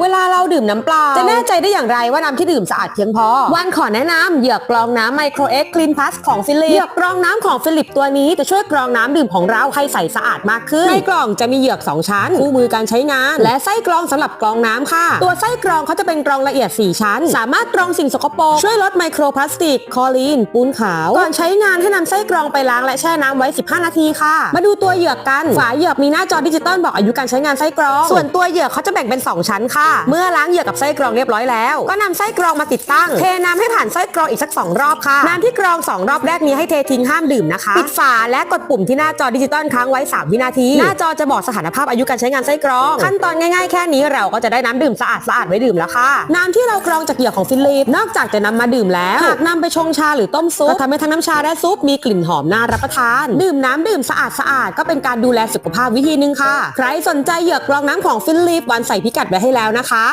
เวลาเราดื่มน้ำเปล่า จะแน่ใจได้อย่างไรว่าน้ำที่ดื่มสะอาดเพียงพอ วันขอแนะนำเหยือกกรองน้ำไมโครเอ็กคลีนพลัสของฟิลิปเหยือกกรองน้ำของฟิลิปตัวนี้จะช่วยกรองน้ำดื่มของเราให้ใสสะอาดมากขึ้น ในกล่องจะมีเหยือก 2 ชั้น คู่มือการใช้งาน และไส้กรองสำหรับกรองน้ำค่ะ ตัวไส้กรองเขาจะเป็นกรองละเอียด 4 ชั้น สามารถกรองสิ่งสกปรกช่วยลดไมโครพลาสติกคลอรีนปูนขาวก่อนใช้งานให้นำไส้กรองไปล้างและแช่น้ำไว้ 15 นาทีค่ะ มาดูตัวเหยือกกันฝาเหยือกมีหน้าจอดิจิตอลบอกอายุการใช้งานไส้กรอง ส่วนตัวเหยือกเขาจะแบ่งเป็น 2 ชั้นค่ะเมื่อล้างเหยือกับไส้กรองเรียบร้อยแล้ว ก็นำไส้กรองมาติดตั้ง เทน้ำให้ผ่านไส้กรองอีกสัก 2 รอบค่ะ น้ำที่กรอง 2 รอบแรกนี้ให้เททิ้งห้ามดื่มนะคะ ปิดฝาและกดปุ่มที่หน้าจอดิจิตอลค้างไว้ 3 วินาที หน้าจอจะบอกสถานภาพอายุการใช้งานไส้กรอง ขั้นตอนง่ายๆแค่นี้เราก็จะได้น้ำดื่มสะอาดสะอาดไว้ดื่มแล้วค่ะ น้ำที่เรากรองจากเหยือกของฟิลิปนอกจากจะนำมาดื่มแล้วหากนำไปชงชาหรือต้มซุปก็ทำให้ทั้งน้ำชาและซุปมีกลิ่นหอมน่ารับประทาน ดื่มน้ำดื่มสะอาดสะอาดก็เป็นการดูแลสุขภาพวิธีหนึ่งค่ะ ใครสนใจเหยือกรองน้ำของฟิลิปวันใส่พิกัดไว้ให้แล้วนะคะ